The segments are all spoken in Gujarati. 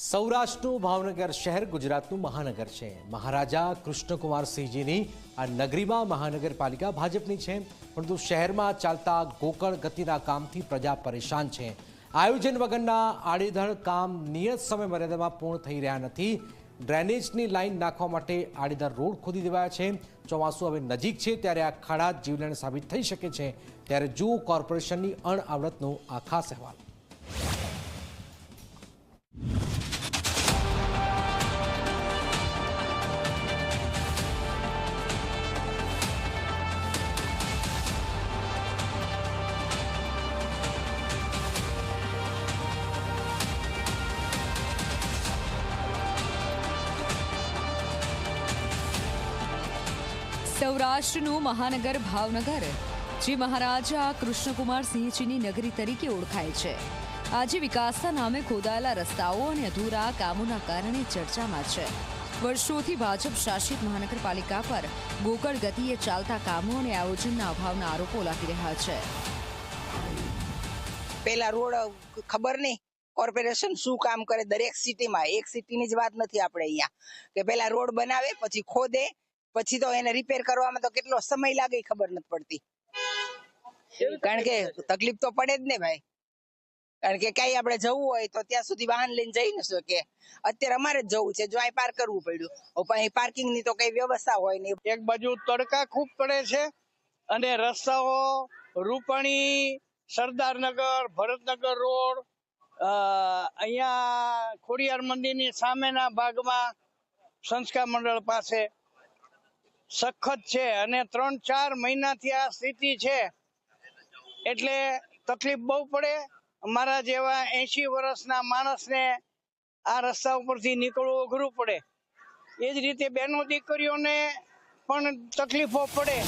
સૌરાષ્ટ્રનું ભાવનગર શહેર ગુજરાતનું મહાનગર છે. મહારાજા કૃષ્ણકુમારસિંહજીની આ નગરીમાં મહાનગરપાલિકા ભાજપની છે. પરંતુ શહેરમાં ચાલતા ગોકળ ગતિના કામથી પ્રજા પરેશાન છે. આયોજન વગરના આડેધડ કામ નિયત સમય મર્યાદામાં પૂર્ણ થઈ રહ્યા નથી. ડ્રેનેજની લાઇન નાખવા માટે આડેધડ રોડ ખોદી દેવાયા છે. ચોમાસું હવે નજીક છે ત્યારે આ ખાડા જીવલેણ સાબિત થઈ શકે છે. ત્યારે જુઓ કોર્પોરેશનની અણઆવડતનો આ ખાસ અહેવાલ. સૌરાષ્ટ્રનું મહાનગર ભાવનગર, જે મહારાજા કૃષ્ણકુમાર સિંહજીની નગરી તરીકે ઓળખાય છે. આજે વિકાસના નામે ખોદાયેલા રસ્તાઓ અને અધૂરા કામોના કારણે ચર્ચામાં છે. વર્ષોથી ભાજપ શાસિત મહાનગરપાલિકા પર ગોકળ ગતિએ ચાલતા કામો અને આયોજનના અભાવના આરોપો લાગી રહ્યા છે. પેલા રોડ ખબર નહીં કોર્પોરેશન શું કામ કરે દરેક સિટીમાં. એક સિટીની જ વાત નથી આપણે અહીંયા. કે પેલા રોડ બનાવે, પછી ખોદે પછી તો એને રિપેર કરવામાં તો કેટલો સમય લાગે ખબર નથી પડતી. કારણ કે તકલીફ તો પડે જ ને ભાઈ. કારણ કે કઈ આપણે જવું હોય તો ત્યાં સુધી વાહન લઈને જઈ ન શકીએ. અત્યારે અમારે જ જવું છે જો અહીં પાર્ક કરવું પડ્યું. હવે પાર્કિંગની તો કઈ વ્યવસ્થા હોય નહીં. એક બાજુ તડકા ખૂબ પડે છે અને રસ્તાઓ રૂપાણી સરદારનગર ભરતનગર રોડ અ, અહીંયા ખોડિયાર મંદિરની સામેના ભાગમાં સંસ્કાર મંડળ પાસે સખત છે અને ત્રણ ચાર મહિનાથી આ સ્થિતિ છે. એટલે તકલીફ બહુ પડે. અમારા જેવા એસી વર્ષના માણસને આ રસ્તા ઉપરથી નીકળવું અઘરું પડે. એ જ રીતે બહેનો દીકરીઓને પણ તકલીફો પડે.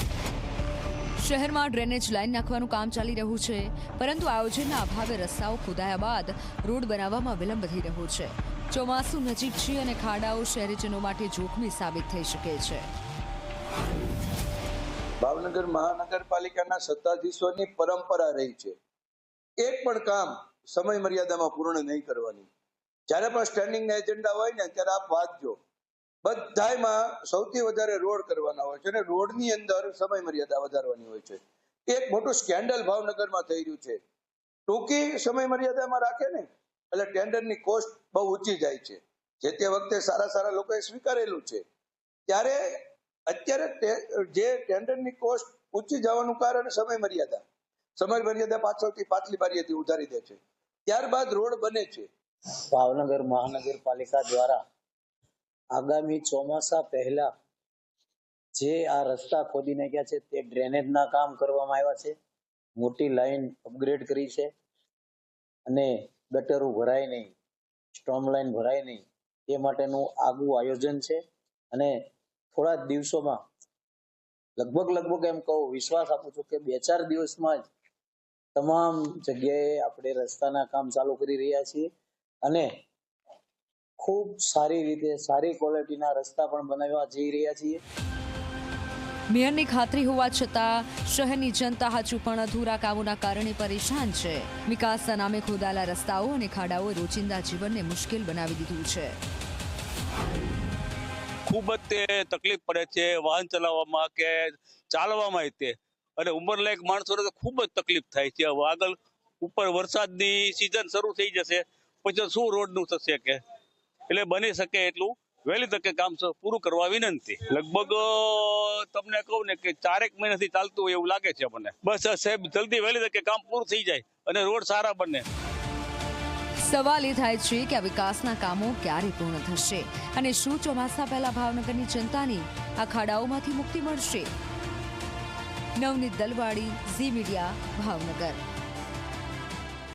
શહેરમાં ડ્રેનેજ લાઇન નાખવાનું કામ ચાલી રહ્યું છે, પરંતુ આયોજનના અભાવે રસ્તાઓ ખોદાયા બાદ રોડ બનાવવામાં વિલંબ થઈ રહ્યો છે. ચોમાસું નજીક છે અને ખાડાઓ શહેરીજનો માટે જોખમી સાબિત થઈ શકે છે. ભાવનગર મહાનગરપાલિકાના સત્તાધીશોની પરંપરા રહી છે. એક પણ કામ સમય મર્યાદામાં પૂર્ણ નહીં કરવાની. જ્યારે પણ સ્ટેન્ડિંગ એજન્ડા હોય ને, ત્યારે આપ વાંચજો બધામાં સૌથી વધારે રોડ કરવાના હોય છે અને રોડની અંદર સમય મર્યાદા વધારવાની હોય છે. એક મોટું સ્કેન્ડલ ભાવનગરમાં થઈ રહ્યું છે. ટૂંકી સમય મર્યાદામાં રાખે ને, એટલે ટેન્ડરની કોસ્ટ બહુ ઊંચી જાય છે. જે તે વખતે સારા સારા લોકોએ સ્વીકારેલું છે. ત્યારે અત્યારે જે ટેન્ડરની કોસ્ટ ઊંચી જવાનું કારણ સમય મર્યાદા સમય મર્યાદા પાછળથી પાછલી બારીએથી ઉધારી દે છે. ત્યારબાદ રોડ બને છે. ભાવનગર મહાનગરપાલિકા દ્વારા આગામી ચોમાસા પહેલા જે આ રસ્તા ખોદી નાખ્યા છે તે ડ્રેનેજના કામ કરવામાં આવ્યા છે. મોટી લાઈન અપગ્રેડ કરી છે અને ગટરો ભરાય નહીં સ્ટોમ લાઈન ભરાય નહીં. એ માટેનું આગવું આયોજન છે અને થોડા દિવસોમાં, લગભગ લગભગ એમ કહું, વિશ્વાસ આપું છું કે બે ચાર દિવસમાં જ તમામ જગ્યાએ આપણે રસ્તાના કામ ચાલુ કરી રહ્યા છીએ અને ખૂબ સારી રીતે, સારી ક્વોલિટીના રસ્તા પણ બનાવવા જઈ રહ્યા છીએ. મેયરની ખાતરી હોવા છતાં શહેરની જનતા હજુ પણ અધૂરા કામોના કારણે પરેશાન છે. વિકાસના નામે ખોદાયેલા રસ્તાઓ અને ખાડાઓએ રોજિંદા જીવનને મુશ્કેલ બનાવી દીધું છે. ખૂબ જ તે તકલીફ પડે છે, વાહન ચલાવવામાં કે ચાલવામાં તે. અને ઉંમરલાયક માણસોને ખૂબ જ તકલીફ થાય છે. હવે આગળ ઉપર વરસાદની સિઝન શરૂ થઈ જશે, પછી શું રોડનું થશે કે? એટલે બની શકે એટલું વહેલી તકે કામ પૂરું કરવા વિનંતી. લગભગ તમને કહું ને કે ચારેક મહિનાથી ચાલતું હોય એવું લાગે છે મને. બસ, સાહેબ, જલ્દી વહેલી તકે કામ પૂરું થઈ જાય અને રોડ સારા બને. સવાલ એ થાય છે કે આ વિકાસના કામો ક્યારે પૂર્ણ થશે અને શું ચોમાસા પહેલા ભાવનગરની જનતાની આ ખાડાઓમાંથી મુક્તિ મળશે? Navneet Dalwadi, Zee media, Bhavnagar.